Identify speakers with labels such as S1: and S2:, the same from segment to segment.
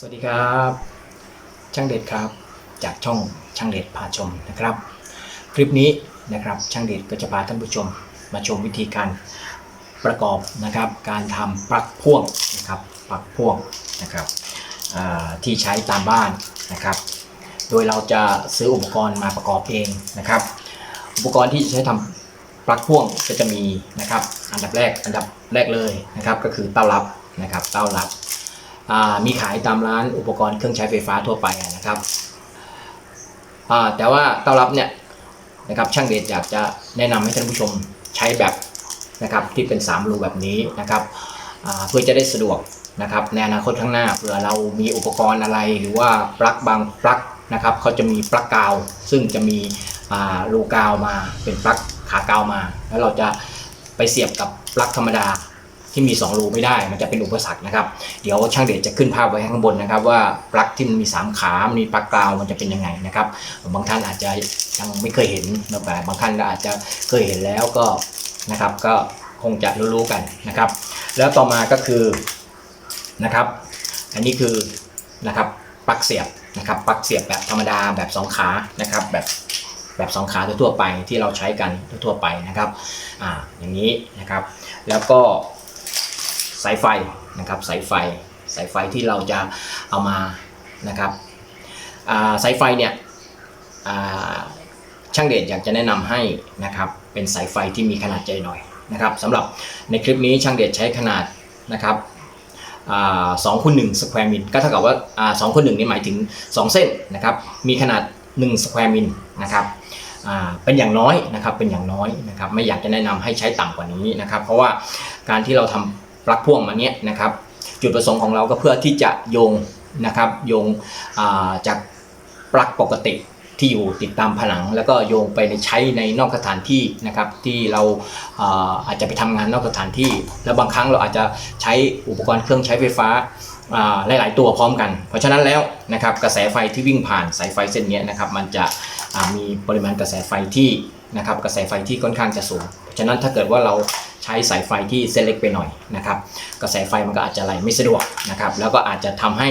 S1: สวัสดีครับ ช่างเด็ดครับ จากช่องช่างเด็ดพาชมนะครับ คลิปนี้นะครับช่างเด็ดก็จะพาท่านผู้ชมมาชมวิธีการประกอบนะครับการทำปลั๊กพ่วงนะครับปลั๊กพ่วงนะครับที่ใช้ตามบ้านนะครับ โดยเราจะซื้ออุปกรณ์มาประกอบเองนะครับ อุปกรณ์ที่จะใช้ทำปลั๊กพ่วงก็จะมีนะครับ อันดับแรกอันดับแรกเลยนะครับ ก็คือเต้ารับนะครับ เต้ารับ มีขายตามร้านอุปกรณ์เครื่องใช้ไฟฟ้าทั่วไปนะครับแต่ว่าเต้ารับเนี่ยนะครับช่างเดชอยากจะแนะนำให้ท่านผู้ชมใช้แบบนะครับที่เป็น3รูแบบนี้นะครับเพื่อจะได้สะดวกนะครับในอนาคตข้างหน้าเผื่อเรามีอุปกรณ์อะไรหรือว่าปลั๊กบางปลั๊กนะครับเขาจะมีปลั๊กกาว ซึ่งจะมีรูกาวมาเป็นปลั๊กขากาวมา แล้วเราจะไปเสียบกับปลั๊กธรรมดา ที่มี 2 รูไม่ได้ มันจะเป็นอุปสรรคนะครับ เดี๋ยวช่างเดชจะขึ้นภาพไว้ข้างบนนะครับ ว่าปลั๊กที่มันมี 3 ขา มันมีปลั๊กกราวมันจะเป็นยังไงนะครับ บางท่านอาจจะยังไม่เคยเห็นนะแต่บางท่านก็อาจจะเคยเห็นแล้วก็นะครับ ก็คงจะรู้ๆกันนะครับ แล้วต่อมาก็คือนะครับ อันนี้คือนะครับปลั๊กเสียบนะครับปลั๊กเสียบแบบธรรมดาแบบสองขานะครับ แบบแบบสองขาทั่วไปที่เราใช้กันทั่วไปนะครับ อ่า อย่างนี้นะครับ แล้วก็ สายไฟนะครับสายไฟสายไฟที่เราจะเอามานะครับาสายไฟเนี่ยช่างเดชอยากจะแนะนำให้นะครับเป็นสายไฟที่มีขนาดใหญ่หน่อยนะครับสำหรับในคลิปนี้ช่างเดชใช้ขนาดนะครับสองคูณหนึ่งสแควร์มิลก็เท่ากับว่าสองคูณหนึ่งนี่หมายถึง 2 เส้นนะครับมีขนาด1สแควร์มิลนะครับเป็นอย่างน้อยนะครับเป็นอย่างน้อยนะครับไม่อยากจะแนะนำให้ใช้ต่ำกว่านี้นะครับ เพราะว่าการที่เราทำ ปลั๊กพ่วงมาเนี้ยนะครับ จุดประสงค์ของเราก็เพื่อที่จะโยงนะครับโยงาจากปลั๊กปกติที่อยู่ติดตามผนัง แล้วก็โยงไปในใช้ในนอกสถานที่นะครับที่เราอาอาจจะไปทำงานนอกสถานที่ แล้วบางครั้งเราอาจจะใช้อุปกรณ์เครื่องใช้ไฟฟ้าาหลาย ๆ ตัวพร้อมกัน เพราะฉะนั้นแล้วนะครับกระแสไฟที่วิ่งผ่านสายไฟเส้นนี้นะครับมันจะมีปริมาณกระแสไฟที่นะครับกระแสไฟที่ค่อนข้างจะสูง เพราะฉะนั้นถ้าเกิดว่าเรา ช้สายไฟที่เส้นเล็กไปหน่อยนะครับกระแสไฟมันก็อาจจะไหลไม่สะดวกนะครับแล้วก็อาจจะทำให้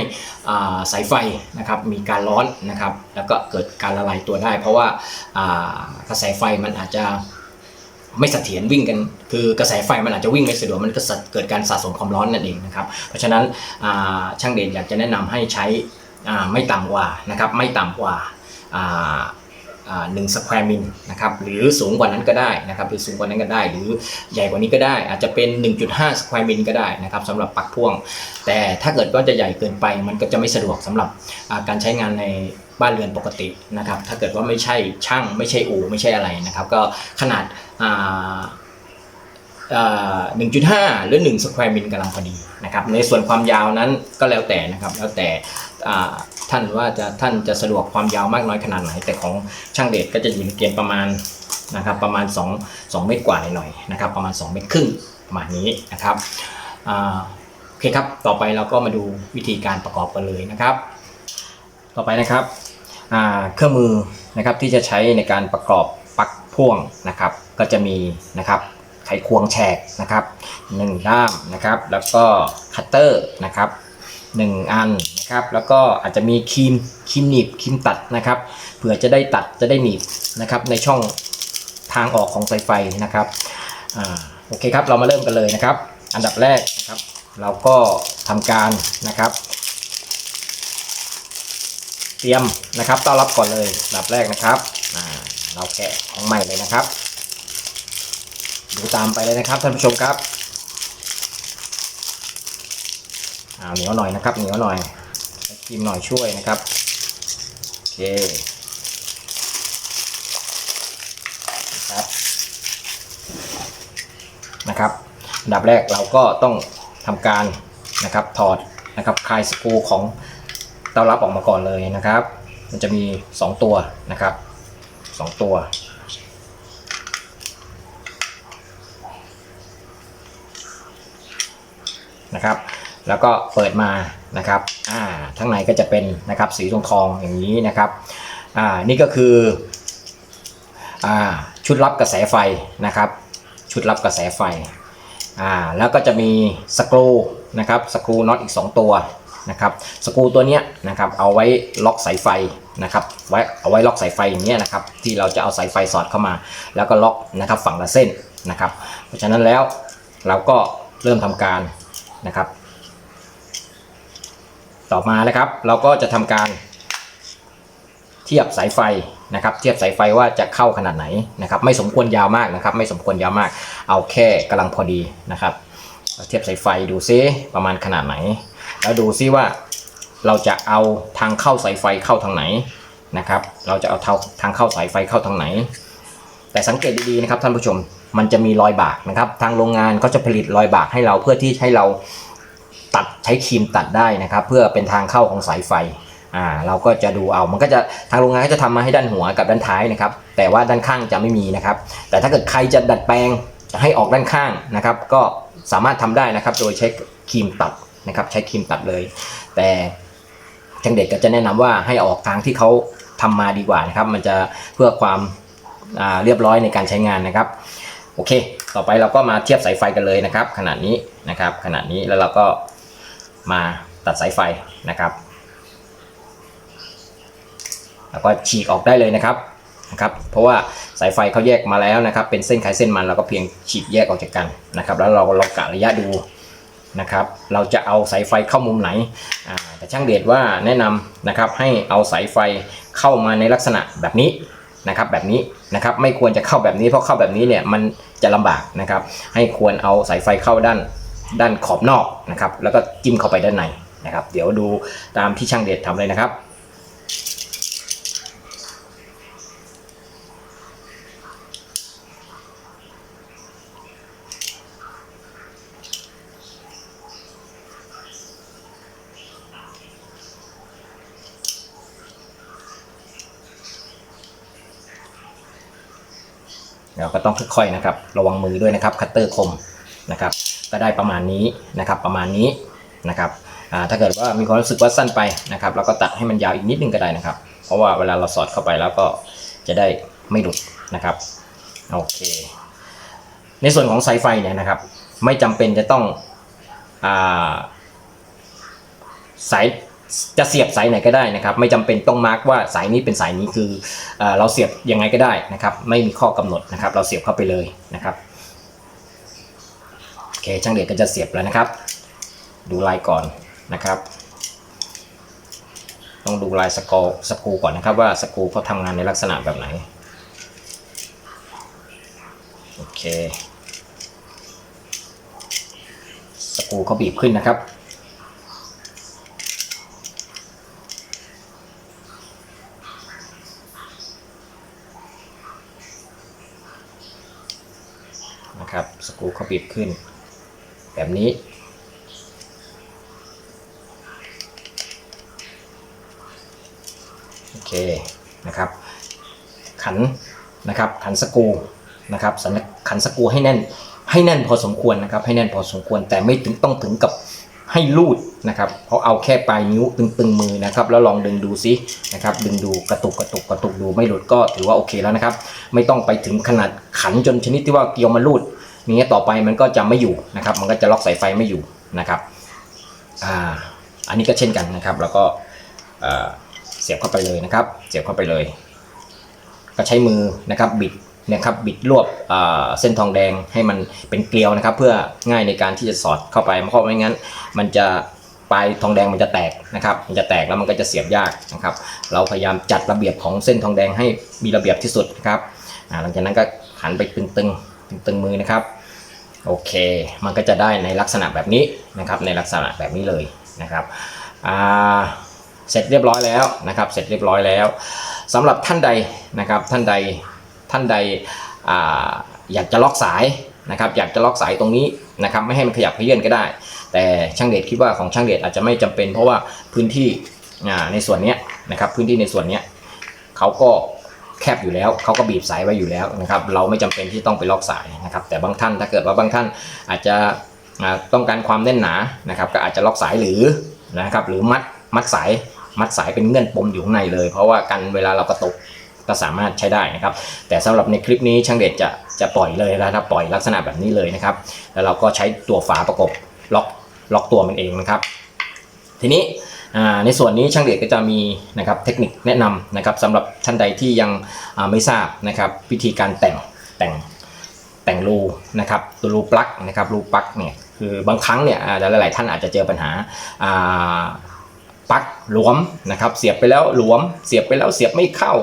S1: าสายไฟนะครับมีการร้อนนะครับแล้วก็เกิดการละลายตัวได้ เพราะว่าากระแสไฟมันอาจจะไม่เสถียรวิ่งกันคือกระแสไฟมันอาจจะวิ่งไม่สะดวกมันก็เกิดการสะสมความร้อนนั่นเองนะครับเพราะฉะนั้นช่างเด่นอยากจะแนะนำให้ใช้ไม่ต่ำกว่านะครับไม่ต่ำกว่า หนึ่งสแควร์มิลนะครับหรือสูงกว่านั้นก็ได้นะครับหรือสูงกว่านั้นก็ได้ หรือใหญ่กว่านี้ก็ได้ อาจจะเป็น 1.5สแควร์มิลก็ได้นะครับสำหรับปลั๊กพ่วง แต่ถ้าเกิดว่าจะใหญ่เกินไปมันก็จะไม่สะดวกสำหรับการใช้งานในบ้านเรือนปกตินะครับถ้าเกิดว่าไม่ใช่ช่างไม่ใช่อู่ไม่ใช่อะไรนะครับก็ขนาดอ่าอ่า1.5หรือ1สแควร์มิลกำลังพอดีนะครับในส่วนความยาวนั้นก็แล้วแต่นะครับแล้วแต่ ท่านว่าจะท่านจะสะดวกความยาวมากน้อยขนาดไหน แต่ของช่างเดชก็จะอยู่ในเกณฑ์ประมาณนะครับประมาณ 2 2 เมตรกว่าหน่อยๆนะครับประมาณ 2 เมตรครึ่งประมาณนี้นะครับโอเคครับต่อไปเราก็มาดูวิธีการประกอบกันเลยนะครับ ต่อไปนะครับเครื่องมือนะครับที่จะใช้ในการประกอบปักพ่วงนะครับ ก็จะมีนะครับไขควงแฉกนะครับหนึ่งด้ามนะครับ แล้วก็คัตเตอร์นะครับหนึ่งอัน ครับแล้วก็อาจจะมีครีมครีมหนีบครีมตัดนะครับเผื่อจะได้ตัดจะได้หนีบนะครับในช่องทางออกของสายไฟนะครับอโอเคครับเรามาเริ่มกันเลยนะครับ อันดับแรกนะครับ เราก็ทำการนะครับ เตรียมนะครับต้อนรับก่อนเลยอันดับแรกนะครับเราแกะของใหม่เลยนะครับ ดูตามไปเลยนะครับท่านผู้ชมครับเอาเหนียวหน่อยนะครับเหนียวหน่อย ใช้ครีมหน่อยช่วยนะครับโอเคนะครับนะครับอันดับแรกเราก็ต้องทำการนะครับถอดนะครับคลายสกรูของเตารับออกมาก่อนเลยนะครับ มันจะมี 2 ตัวนะครับ 2 ตัวนะครับ แล้วก็เปิดมานะครับ อ่าข้างในก็จะเป็นนะครับสีทองทองอย่างนี้นะครับอ่านี่ก็คืออ่าชุดรับกระแสไฟนะครับ ชุดรับกระแสไฟอ่าแล้วก็จะมีสกรูนะครับสกรูน็อตอีก 2 ตัวนะครับสกรูตัวเนี้ยนะครับเอาไว้ล็อกสายไฟนะครับไว้เอาไว้ล็อกสายไฟอย่างเงี้นะครับที่เราจะเอาสายไฟสอดเข้ามา แล้วก็ล็อกนะครับฝั่งละเส้นนะครับ เพราะฉะนั้นแล้วเราก็เริ่มทำการนะครับ ต่อมานะครับ เราก็จะทำการเทียบสายไฟนะครับ เทียบสายไฟว่าจะเข้าขนาดไหนนะครับ ไม่สมควรยาวมากนะครับ ไม่สมควรยาวมาก เอาแค่กำลังพอดีนะครับเราเทียบสายไฟดูซิประมาณขนาดไหน แล้วดูซิว่าเราจะเอาทางเข้าสายไฟเข้าทางไหนนะครับ เราจะเอาทางเข้าสายไฟเข้าทางไหน แต่สังเกตดีๆนะครับท่านผู้ชมมันจะมีรอยบากนะครับ ทางโรงงานก็จะผลิตรอยบากให้เราเพื่อที่ให้เรา ตัดใช้ครีมตัดได้นะครับ เพื่อเป็นทางเข้าของสายไฟอ่าเราก็จะดูเอามันก็จะทางโรงงานก็จะทำมาให้ด้านหัวกับด้านท้ายนะครับ แต่ว่าด้านข้างจะไม่มีนะครับ แต่ถ้าเกิดใครจะดัดแปลงให้ออกด้านข้างนะครับ ก็สามารถทำได้นะครับ โดยใช้ครีมตัดนะครับ ใช้ครีมตัดเลย แต่ช่างเด็กก็จะแนะนำว่าให้ออกทางที่เขาทำมาดีกว่านะครับ มันจะเพื่อความาเรียบร้อยในการใช้งานนะครับ โอเค ต่อไปเราก็มาเทียบสายไฟกันเลยนะครับ ขนาดนี้นะครับ ขนาดนี้แล้วเราก็ มาตัดสายไฟนะครับ แล้วก็ฉีกออกได้เลยนะครับนะครับ เพราะว่าสายไฟเขาแยกมาแล้วนะครับ เป็นเส้นใครเส้นมันเราก็เพียงฉีกแยกออกจากกันนะครับ แล้วเราลองกะระยะดูนะครับ เราจะเอาสายไฟเข้ามุมไหนแต่ช่างเดชว่าแนะนำนะครับให้เอาสายไฟเข้ามาในลักษณะแบบนี้นะครับแบบนี้นะครับไม่ควรจะเข้าแบบนี้เพราะเข้าแบบนี้เนี่ยมันจะลำบากนะครับ ให้ควรเอาสายไฟเข้าด้าน ด้านขอบนอกนะครับ แล้วก็จิ้มเข้าไปด้านในนะครับ เดี๋ยวดูตามที่ช่างเดชทำเลยนะครับเราก็ต้องค่อยๆนะครับ ระวังมือด้วยนะครับ คัตเตอร์คมนะครับ ก็ได้ประมาณนี้นะครับประมาณนี้นะครับถ้าเกิดว่ามีความรู้สึกว่าสั้นไปนะครับเราก็ตัดให้มันยาวอีกนิดนึงก็ได้นะครับ เพราะว่าเวลาเราสอดเข้าไปแล้วก็จะได้ไม่หลุดนะครับโอเค ในส่วนของสายไฟเนี่ยนะครับ ไม่จำเป็นจะต้องอาสายจะเสียบสายไหนก็ได้นะครับ ไม่จำเป็นต้องมาร์กว่าสายนี้เป็นสายนี้คือเอเราเสียบยังไงก็ได้นะครับ ไม่มีข้อกำหนดนะครับ เราเสียบเข้าไปเลยนะครับ เคช่างเด็กก็จะเสียบแล้วนะครับ ดูลายก่อนนะครับ ต้องดูลายสกอสกูก่อนนะครับว่าสกูเขาทำงานในลักษณะแบบไหนโอเคสกูเขาบีบขึ้นนะครับนะครับสกูเขาบีบขึ้น แบบนี้ โอเคนะครับ ขันนะครับขันสกูนะครับสันขันสกูให้แน่นให้แน่นพอสมควรนะครับ ให้แน่นพอสมควรแต่ไม่ถึงต้องถึงกับให้ลูดนะครับเพราะเอาแค่ปลายนิ้วตึงๆมือนะครับ แล้วลองดึงดูซินะครับ ดึงดูกระตุกกระตุกกระตุกดูไม่หลุดก็ถือว่าโอเคแล้วนะครับ ไม่ต้องไปถึงขนาดขันจนชนิดที่ว่าเกลียวมันรูด นี้ต่อไปมันก็จะไม่อยู่นะครับ มันก็จะล็อกสายไฟไม่อยู่นะครับอ่าอันนี้ก็เช่นกันนะครับ แล้วก็เสียบเข้าไปเลยนะครับ เสียบเข้าไปเลย ก็ใช้มือนะครับบิดนะครับบิดรวบเส้นทองแดงให้มันเป็นเกลียวนะครับ เพื่อง่ายในการที่จะสอดเข้าไปเพราะไม่งั้น มันจะปลายทองแดงมันจะแตกนะครับ มันจะแตกแล้วมันก็จะเสียบยากนะครับ เราพยายามจัดระเบียบของเส้นทองแดงให้มีระเบียบที่สุดนะครับอ่าหลังจากนั้นก็หันไปตึงๆตึงๆมือนะครับ โอเค มันก็จะได้ในลักษณะแบบนี้นะครับในลักษณะแบบนี้เลยนะครับเสร็จเรียบร้อยแล้วนะครับเสร็จเรียบร้อยแล้วสำหรับท่านใดนะครับท่านใดท่านใดออยากจะล็อกสายนะครับอยากจะล็อกสายตรงนี้นะครับไม่ให้มันขยับเขยื่อนก็ได้ แต่ช่างเดชคิดว่าของช่างเดชอาจจะไม่จำเป็น เพราะว่าพื้นที่ในส่วนนี้นะครับพื้นที่ในส่วนนี้เขาก็ แคบอยู่แล้วเขาก็บีบสายไว้อยู่แล้วนะครับเราไม่จำเป็นที่ต้องไปล็อกสายนะครับแต่บางท่านถ้าเกิดว่าบางท่านอาจจะต้องการความแน่นหนานะครับก็อาจจะล็อกสายหรือนะครับหรือมัดมัดสายมัดสายเป็นเงื่อนปมอยู่ข้างในเลย เพราะว่ากันเวลาเรากระตุกก็สามารถใช้ได้นะครับ แต่สำหรับในคลิปนี้ช่างเด็ดจะจะปล่อยเลยนะครับปล่อยลักษณะแบบนี้เลยนะครับ แล้วเราก็ใช้ตัวฝาประกบล็อกล็อกตัวมันเองนะครับ ทีนี้ ในส่วนนี้ช่างเดชก็จะมีนะครับเทคนิคแนะนำนะครับสำหรับท่านใดที่ยังไม่ทราบนะครับวิธีการแต่งแต่งแต่งรูนะครับตัวรูปลั๊กนะครับรูปลั๊กเนี่ยคือบางครั้งเนี่ยหลายๆท่านอาจจะเจอปัญหาปลั๊กหลวมนะครับเสียบไปแล้วหลวม เสียบไปแล้วเสียบไม่เข้า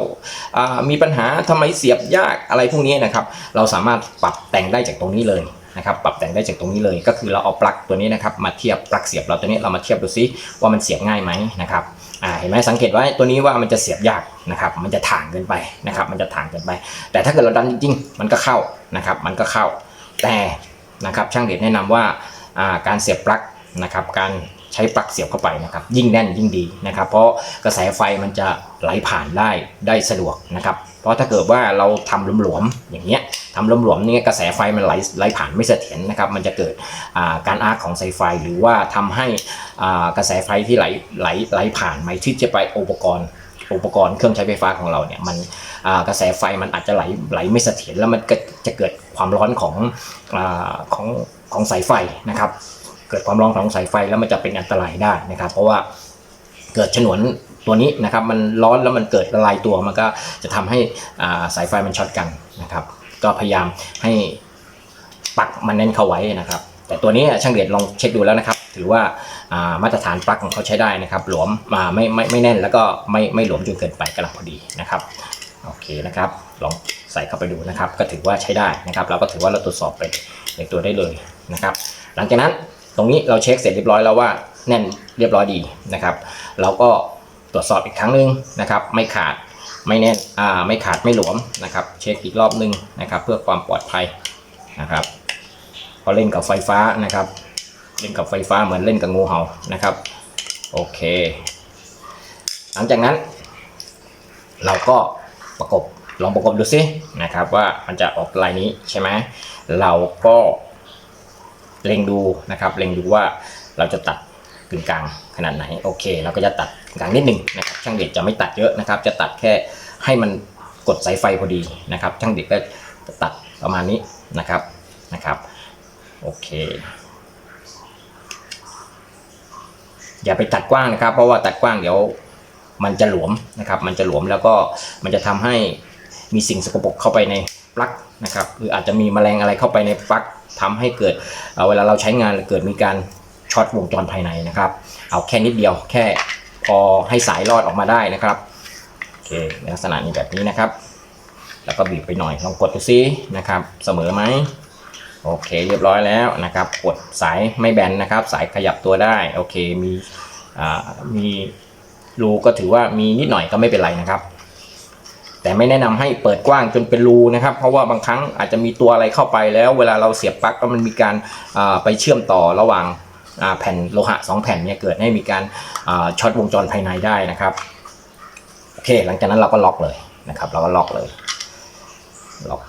S1: ามีปัญหาทำไมเสียบยากอะไรพวกนี้นะครับ เราสามารถปรับแต่งได้จากตรงนี้เลย นะครับปรับแต่งได้จากตรงนี้เลย ก็คือเราเอาปลั๊กตัวนี้นะครับมาเทียบปลั๊กเสียบเราตัวนี้เรามาเทียบดูซิว่ามันเสียบง่ายไหมนะครับเห็นไหมสังเกตว่าตัวนี้ว่ามันจะเสียบยากนะครับมันจะถ่างเกินไปนะครับมันจะถ่างเกินไป แต่ถ้าเกิดเราดันจริงๆมันก็เข้านะครับมันก็เข้าแต่นะครับช่างเด็ดแนะนำว่าอ่าการเสียบปลั๊กนะครับการ ใช้ปลั๊กเสียบเข้าไปนะครับ ยิ่งแน่นยิ่งดีนะครับ เพราะกระแสไฟมันจะไหลผ่านได้ได้สะดวกนะครับเพราะถ้าเกิดว่าเราทำหลวมๆอย่างเงี้ยทำหลวมๆเนี่ยกระแสไฟมันไหลไหลผ่านไม่เสถียรนะครับ มันจะเกิดาการอาร์คของสายไฟ หรือว่าทำให้กระแสไฟที่ไหลไหลไหลผ่านไม่ที่จะไปอุปกรณ์อุปกรณ์เครื่องใช้ไฟฟ้าของเราเนี่ยมันกระแสไฟมันอาจจะไหลไหลไม่เสถียรแล้วมันจะเกิดความร้อนของอของของสายไฟนะครับ เกิดความร้อนของสายไฟแล้วมันจะเป็นอันตรายได้นะครับ เพราะว่าเกิดฉนวนตัวนี้นะครับมันร้อนแล้วมันเกิดละลายตัวมันก็จะทำให้สายไฟมันช็อตกันนะครับ ก็พยายามให้ปลั๊กมันแน่นเข้าไว้นะครับ แต่ตัวนี้ช่างเดชลองเช็คดูแล้วนะครับ ถือว่าอ่ามาตรฐานปลั๊กของเขาใช้ได้นะครับ หลวมมาไม่ไม่ไม่แน่นแล้วก็ไม่ไม่หลวมจนเกินไปกำลังพอดีนะครับโอเคนะครับลองใส่เข้าไปดูนะครับ ก็ถือว่าใช้ได้นะครับ เราก็ถือว่าเราตรวจสอบไปในตัวได้เลยนะครับ หลังจากนั้น ตรงนี้เราเช็คเสร็จเรียบร้อยแล้วว่าแน่นเรียบร้อยดีนะครับ เราก็ตรวจสอบอีกครั้งหนึ่งนะครับ ไม่ขาดไม่แน่นอ่าไม่ขาดไม่หลวมนะครับ เช็คอีกรอบหนึ่งนะครับ เพื่อความปลอดภัยนะครับพอเล่นกับไฟฟ้านะครับ เล่นกับไฟฟ้าเหมือนเล่นกับงูเห่านะครับโอเค หลังจากนั้น เราก็ประกบลองประกบดูซินะครับ ว่ามันจะออกลายนี้ใช่ไหมเราก็ เล็งดูนะครับ เล็งดูว่าเราจะตัดกึ่งกลางขนาดไหนโอเคเราก็จะตัดกลางนิดหนึ่งนะครับช่างเด็ดจะไม่ตัดเยอะนะครับ จะตัดแค่ให้มันกดสายไฟพอดีนะครับ ช่างเด็ดก็จะตัดประมาณนี้นะครับนะครับโอเค อย่าไปตัดกว้างนะครับ เพราะว่าตัดกว้างเดี๋ยวมันจะหลวมนะครับ มันจะหลวมแล้วก็มันจะทำให้มีสิ่งสกปรกเข้าไปในปลั๊กนะครับหรืออาจจะมีแมลงอะไรเข้าไปในปลั๊ก ทำให้เกิดเเวลาเราใช้งานเกิดมีการช็อตวงจรภายในนะครับ เอาแค่นิดเดียวแค่พอให้สายรอดออกมาได้นะครับโอเคในลักษณะนี้แบบนี้นะครับ แล้วก็บีบไปหน่อยลองกดดูซินะครับ เสมอไหมโอเค เรียบร้อยแล้วนะครับ กดสายไม่แบนนะครับ สายขยับตัวได้โอเคมีมีรูก็ถือว่ามีนิดหน่อยก็ไม่เป็นไรนะครับ แต่ไม่แนะนำให้เปิดกว้างจนเป็นรูนะครับ เพราะว่าบางครั้งอาจจะมีตัวอะไรเข้าไปแล้ว เวลาเราเสียบปลั๊กก็มันมีการไปเชื่อมต่อระหว่างแผ่นโลหะสองแผ่นเนี่ยเกิดให้มีการช็อตวงจรภายในได้นะครับโอเค หลังจากนั้นเราก็ล็อกเลยนะครับ เราก็ล็อกเลยล็อก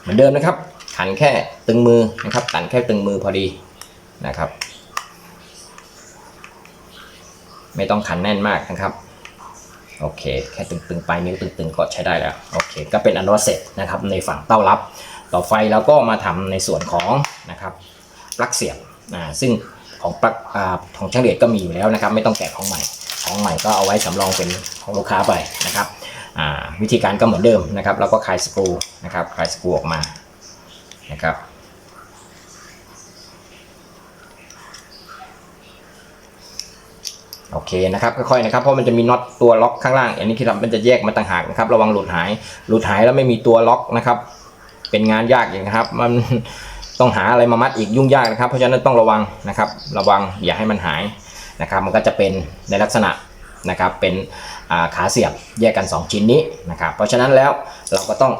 S1: เหมือนเดิมนะครับขันแค่ตึงมือนะครับขันแค่ตึงมือพอดีนะครับ ไม่ต้องขันแน่นมากนะครับโอเค แค่ตึงๆ ปลายนิ้วตึงๆ ก็ใช้ได้แล้ว โอเค ก็เป็นอันว่าเสร็จนะครับในฝั่งเต้ารับ ต่อไฟแล้วก็มาทำในส่วนของนะครับปลั๊กเสียบอ่าซึ่งของปลั๊กอ่าของช่างเดชก็มีอยู่แล้วนะครับ ไม่ต้องแกะของใหม่ ของใหม่ก็เอาไว้สำรองเป็นของลูกค้าไปนะครับอ่าวิธีการก็เหมือนเดิมนะครับเราก็คลายสกรูนะครับ คลายสกรูออกมานะครับ โอเคนะครับค่อยๆนะครับเพราะมันจะมีน็อตตัวล็อกข้างล่าง อันนี้ที่ทำมันจะแยกมาต่างหากนะครับ ระวังหลุดหายหลุดหายแล้วไม่มีตัวล็อกนะครับ เป็นงานยากอย่างนะครับ มันต้องหาอะไรมามัดอีกยุ่งยากนะครับ เพราะฉะนั้นต้องระวังนะครับ ระวังอย่าให้มันหายนะครับ มันก็จะเป็นในลักษณะนะครับเป็นาขาเสียบแยกกัน 2 ชิ้นนี้นะครับเพราะฉะนั้นแล้วเราก็ต้อง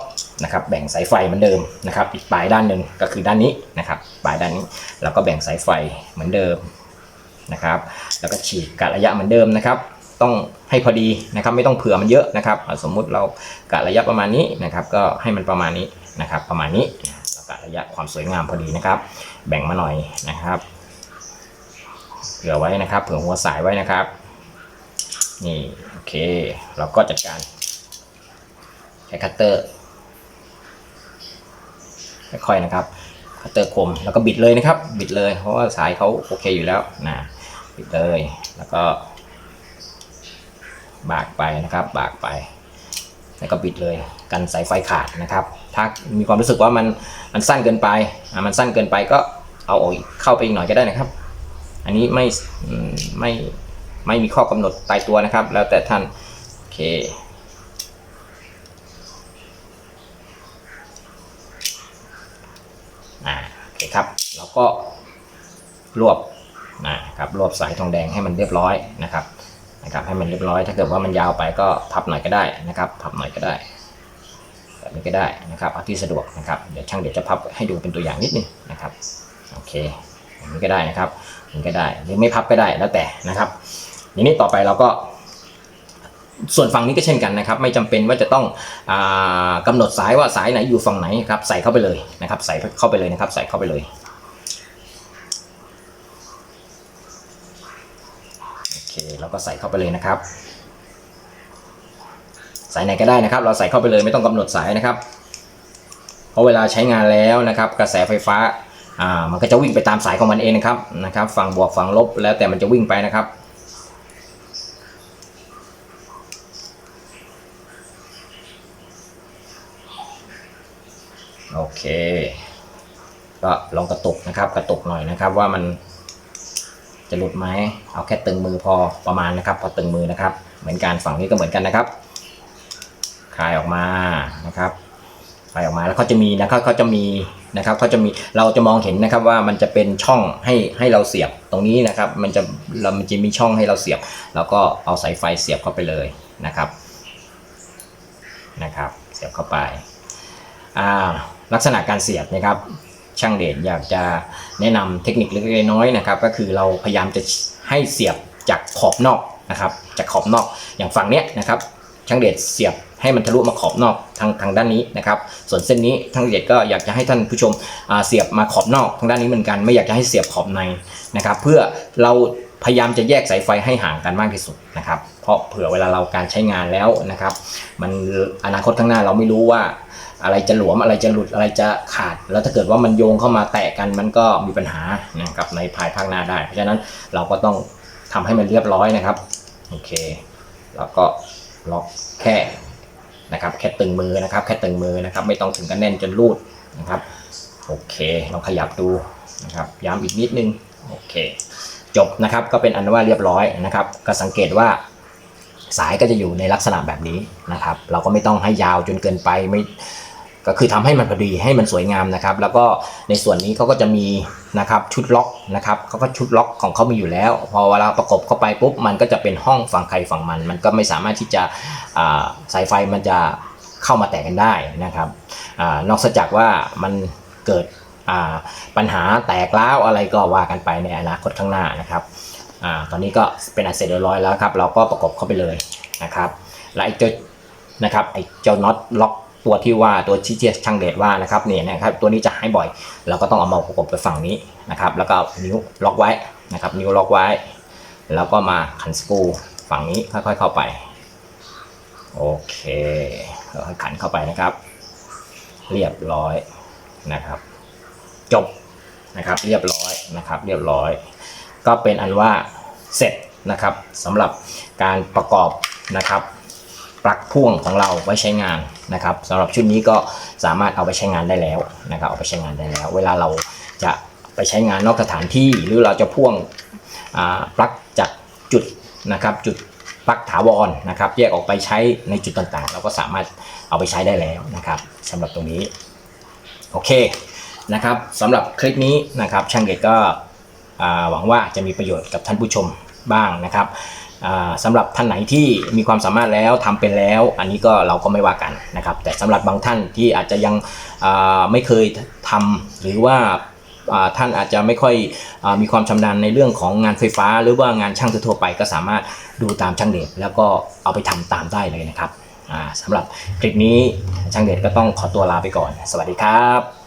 S1: นะครับแบ่งสายไฟเหมือนเดิมนะครับอีกปลายด้านหนึ่งก็คือด้านนี้นะครับปลายด้านนี้เราก็แบ่งสายไฟเหมือนเดิม นะครับ แล้วก็ฉีกกะระยะเหมือนเดิมนะครับ ต้องให้พอดีนะครับ ไม่ต้องเผื่อมันเยอะนะครับ สมมุติเรากะระยะประมาณนี้นะครับ ก็ให้มันประมาณนี้นะครับ ประมาณนี้เรากะระยะความสวยงามพอดีนะครับ แบ่งมาหน่อยนะครับ เผื่อไว้นะครับ เผื่อหัวสายไว้นะครับ นี่โอเค เราก็จัดการใช้คัตเตอร์ค่อยๆนะครับคัตเตอร์คมแล้วก็บิดเลยนะครับ บิดเลยเพราะว่าสายเขาโอเคอยู่แล้วนะิดเลย แล้วก็ บากไปนะครับ บากไป แล้วก็บิดเลย กันสายไฟขาดนะครับ ถ้ามีความรู้สึกว่ามันมันสั้นเกินไปอะมันสั้นเกินไปก็เอาออกเข้าไปอีกหน่อยก็ได้นะครับ อันนี้ไม่ไม่ไม่มีข้อกำหนดตายตัวนะครับ แล้วแต่ท่านโอเคอ่าโอเคครับ แล้วก็รวบ นะครับรวบสายทองแดงให้มันเรียบร้อยนะครับนะครับให้มันเรียบร้อย ถ้าเกิดว่ามันยาวไปก็พับหน่อยก็ได้นะครับพับหน่อยก็ได้แบบนี้ก็ได้นะครับเอาที่สะดวกนะครับเดี๋ยวช่างเดี๋ยวจะพับให้ดูเป็นตัวอย่างนิดนึงนะครับโอเคอย่างนี้ก็ได้นะครับอย่างนี้ก็ได้หรือไม่พับก็ได้แล้วแต่นะครับทีนี้ต่อไปเราก็ ส่วนฝั่งนี้ก็เช่นกันนะครับ ไม่จำเป็นว่าจะต้องอากำหนดสายว่าสายไหนอยู่ฝั่งไหนครับใส่เข้าไปเลยนะครับ ใส่เข้าไปเลยนะครับ ใส่เข้าไปเลย โอเคเราก็ใส่เข้าไปเลยนะครับ สายไหนก็ได้นะครับ เราใส่เข้าไปเลยไม่ต้องกำหนดสายนะครับ เพราะเวลาใช้งานแล้วนะครับ กระแสไฟฟ้าอ่ามันก็จะวิ่งไปตามสายของมันเองนะครับนะครับ ฝั่งบวกฝั่งลบแล้วแต่มันจะวิ่งไปนะครับโอเค ก็ลองกระตุกนะครับ กระตุกหน่อยนะครับว่ามัน จะหลุดไหมเอาแค่ตึงมือพอประมาณนะครับ พอตึงมือนะครับ เหมือนกันฝั่งนี้ก็เหมือนกันนะครับคลายออกมานะครับคลายออกมาแล้วเขาจะมีนะครับเขาจะมีนะครับเขาจะมีเราจะมองเห็นนะครับว่ามันจะเป็นช่องให้ให้เราเสียบตรงนี้นะครับ มันจะเรามันจะมีช่องให้เราเสียบ แล้วก็เอาสายไฟเสียบเข้าไปเลยนะครับนะครับ เสียบเข้าไปอ่าลักษณะการเสียบนะครับ ช่างเดชอยากจะแนะนำเทคนิคเล็กๆน้อยๆนะครับ ก็คือเราพยายามจะให้เสียบจากขอบนอกนะครับจากขอบนอกอย่างฝั่งเนี้ยนะครับช่างเดชเสียบให้มันทะลุมาขอบนอกทางทางด้านนี้นะครับ ส่วนเส้นนี้ช่างเดชก็อยากจะให้ท่านผู้ชมเสียบมาขอบนอกทางด้านนี้เหมือนกัน ไม่อยากจะให้เสียบขอบในนะครับ เพื่อเราพยายามจะแยกสายไฟให้ห่างกันมากที่สุดนะครับ เพราะเผื่อเวลาเราการใช้งานแล้วนะครับ มันอนาคตข้างหน้าเราไม่รู้ว่า อะไรจะหลวมอะไรจะหลุดอะไรจะขาด แล้วถ้าเกิดว่ามันโยงเข้ามาแตะกันมันก็มีปัญหานะครับในภายภาคหน้าได้ เพราะฉะนั้นเราก็ต้องทำให้มันเรียบร้อยนะครับโอเคแล้วก็ล็อกแค่นะครับแค่ตึงมือนะครับ แค่ตึงมือนะครับ ไม่ต้องถึงกันแน่นจนรูดนะครับโอเคลองขยับดูนะครับย้ำอีกนิดนึงโอเคจบนะครับก็เป็นอันว่าเรียบร้อยนะครับ ก็สังเกตว่าสายก็จะอยู่ในลักษณะแบบนี้นะครับ เราก็ไม่ต้องให้ยาวจนเกินไปไม่ ก็คือทำให้มันพอดีให้มันสวยงามนะครับ แล้วก็ในส่วนนี้เขาก็จะมีนะครับชุดล็อกนะครับเขาก็ชุดล็อกของเขามีอยู่แล้ว พอเวลาประกบเข้าไปปุ๊บมันก็จะเป็นห้องฝั่งใครฝั่งมัน มันก็ไม่สามารถที่จะสายไฟมันจะเข้ามาแตะกันได้นะครับอนอกจากว่ามันเกิดปัญหาแตกร้าวอะไรก็ว่ากันไปในอนาคตข้างหน้านะครับอตอนนี้ก็เป็นอันเสร็จเรียบร้อยแล้วครับ เราก็ประกบเข้าไปเลยนะครับและไอ้เจ้านะครับไอ้เจ้าน็อตล็อก ตัวที่ว่าตัวที่เจียช่างเดชว่านะครับเนี่ยนะครับตัวนี้จะหายบ่อย เราก็ต้องเอามาประกบไปฝั่งนี้นะครับแล้วก็นิ้วล็อกไว้นะครับนิ้วล็อกไว้ แล้วก็มาขันสกรูฝั่งนี้ค่อยๆเข้าไปโอเคเราค่อยขันเข้าไปนะครับ เรียบร้อยนะครับ จบนะครับเรียบร้อยนะครับ เรียบร้อย ก็เป็นอันว่าเสร็จนะครับสำหรับการประกอบนะครับ ปลั๊กพ่วงของเราไว้ใช้งานนะครับสำหรับชุดนี้ก็สามารถเอาไปใช้งานได้แล้วนะครับเอาไปใช้งานได้แล้ว เวลาเราจะไปใช้งานนอกสถานที่หรือเราจะพ่วงปลั๊กจากจุดนะครับจุดปลั๊กถาวรนะครับแยกออกไปใช้ในจุดต่างๆ เราก็สามารถเอาไปใช้ได้แล้วนะครับสำหรับตรงนี้โอเคนะครับสำหรับคลิปนี้นะครับช่างเด็กก็อ่าหวังว่าจะมีประโยชน์กับท่านผู้ชม บ้างนะครับสำหรับท่านไหนที่มีความสามารถแล้วทำเป็นแล้ว อันนี้ก็เราก็ไม่ว่ากันนะครับ แต่สำหรับบางท่านที่อาจจะยังไม่เคยทำหรือว่าท่านอาจจะไม่ค่อยอมีความชำนาญในเรื่องของงานไฟฟ้า หรือว่างานช่างทั่วไปก็สามารถดูตามช่างเดชแล้วก็เอาไปทำตามได้เลยนะครับอ่าสำหรับคลิปนี้ช่างเดชก็ต้องขอตัวลาไปก่อน สวัสดีครับ